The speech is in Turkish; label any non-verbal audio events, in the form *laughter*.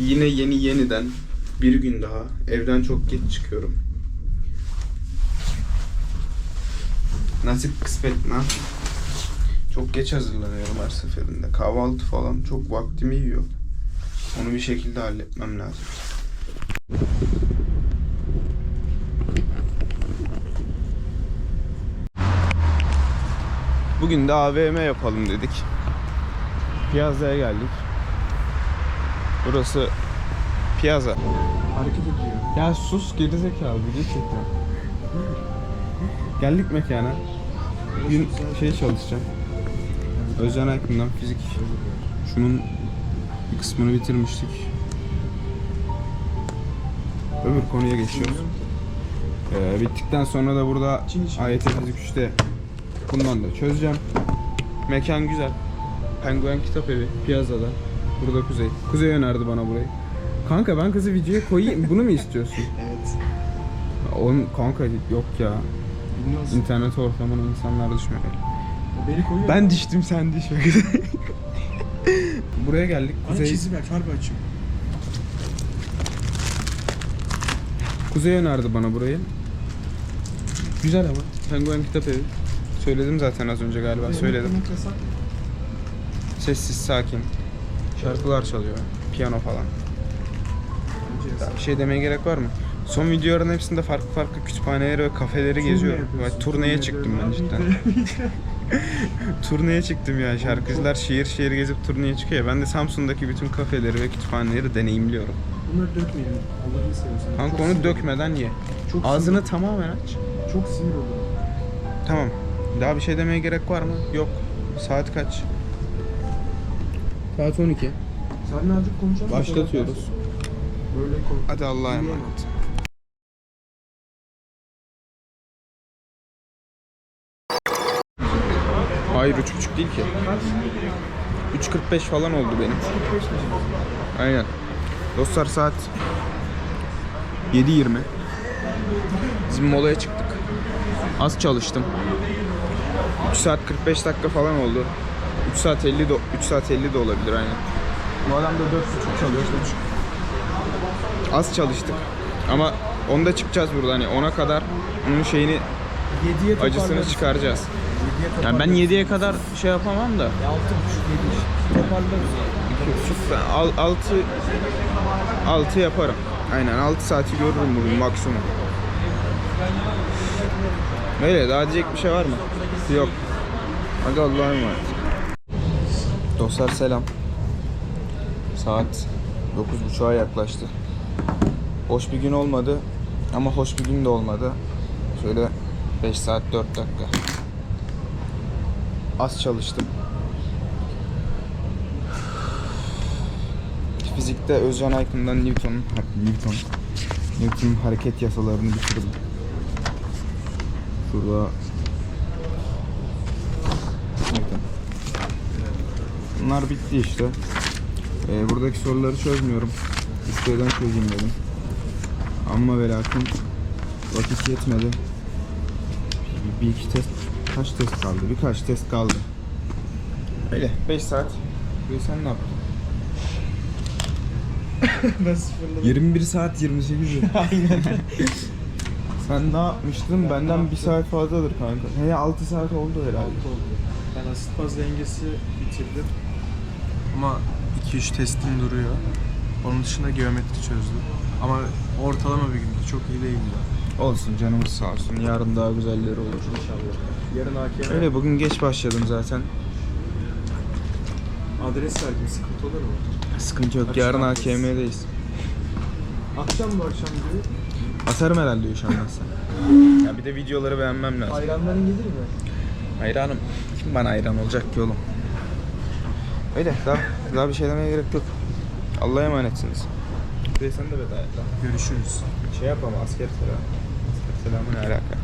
Yine yeni yeniden bir gün daha evden çok geç çıkıyorum. Nasip kısmet ne? Çok geç hazırlanıyorum her seferinde. Kahvaltı falan çok vaktimi yiyor. Onu bir şekilde halletmem lazım. Bugün de AVM yapalım dedik. Piyaza'ya geldik. Burası Piyaza. Hareket ediyor. Ya sus gerizekalı çekiyor. Geldik mekana. Gün şey çalışacağım. Özcan Aykın'dan fizik. Şunun bir kısmını bitirmiştik. Öbür konuya geçiyoruz. Ee, bittikten sonra da burada. AYT Fizik 3'te bundan da çözeceğim. Mekan güzel. Penguen Kitap Evi Piyaza'da. Burada Kuzey. Kuzey önerdi bana burayı. Kanka ben kızı videoya koyayım. Bunu mu istiyorsun? *laughs* Evet. Onun kanka yok ya. Bilmiyorsun. İnternet ortamına insanlar düşmemeli. Beni koyuyor. Ben düştüm sen düşme. *laughs* Buraya geldik. Bana Kuzey, çizim ver. Harbi açım. Kuzey önerdi bana burayı. Güzel ama. Penguen Kitap Evi. Söyledim zaten az önce galiba. Söyledim. Sessiz, sakin. Şarkılar çalıyor. Piyano falan. Daha bir şey demeye gerek var mı? Son videoların hepsinde farklı farklı kütüphaneleri ve kafeleri geziyorum. Ve turneye turne çıktım ben cidden. *laughs* turneye çıktım ya. Şarkıcılar şehir şehir gezip turneye çıkıyor. Ben de Samsun'daki bütün kafeleri ve kütüphaneleri deneyimliyorum. Bunları dökmeyelim. Allah'ını seversen. Kanka onu sinir- dökmeden ye. Çok Ağzını tamamen aç. sinir- Çok sinir olurum. Tamam. Daha bir şey demeye gerek var mı? Yok. Saat kaç? Saat 12. Seninle azıcık konuşalım. Başlatıyoruz. Böyle kon- Hadi Allah'a emanet. Hayır 3.5 değil ki. 3.45 falan oldu benim. 45 mi? Aynen. Dostlar saat 7.20. Bizim molaya çıktık. Az çalıştım. 3 saat 45 dakika falan oldu. 3 saat 50 de 3 saat 50 de olabilir aynen. Bu adam da 4.5 çalıyor işte üç. Az çalıştık. Ama onda çıkacağız burada hani 10'a kadar onun şeyini 7'ye toparlarız. acısını çıkaracağız. 7'ye Yani ben 7'ye kadar şey yapamam da 6.5 7 toparlarız. 2.5 6 6 yaparım. Aynen 6 saati görürüm bugün maksimum. Öyle daha diyecek bir şey var mı? Yok. Hadi Allah'a emanet. Dostlar selam. Saat 9.30'a yaklaştı. Hoş bir gün olmadı ama hoş bir gün de olmadı. Şöyle 5 saat 4 dakika. Az çalıştım. Fizikte Özcan Aykın'dan Newton'un ha, Newton Newton'un hareket yasalarını bitirdim. Şurada Newton. Bunlar bitti işte. Ee, buradaki soruları çözmüyorum. İsteden çözeyim dedim. Ama ve lakin vakit yetmedi. Bir, bir iki test, kaç test kaldı? Birkaç test kaldı. Öyle 5 saat. Ve sen ne yaptın? *laughs* ben sıfırladım. 21 saat 28 *laughs* Aynen. Sen ne yapmıştın? Benden bir saat fazladır kanka. He 6 saat oldu herhalde. Altı oldu. Ben asit baz dengesi bitirdim. Ama 2-3 testim duruyor. Onun dışında geometri çözdüm. Ama ortalama bir gündü. Çok iyi değildi. Olsun canımız sağ olsun. Yarın daha güzelleri olur. İnşallah. Yarın AKM Öyle bugün geç başladım zaten. adres verdim. Sıkıntı olur mu? Sıkıntı yok. Akşam Yarın biz. AKM'deyiz. Akşam mı akşam gibi? Atarım herhalde üşenmezsen. ya bir de videoları beğenmem lazım. Hayranların gelir mi? Hayranım. Kim bana hayran olacak ki oğlum? Öyle daha, daha bir şey demeye gerek yok. Allah'a emanetsiniz. Bir de sen de veda et lan. Görüşürüz. Şey yap ama asker selamı. Asker selamı ne alaka?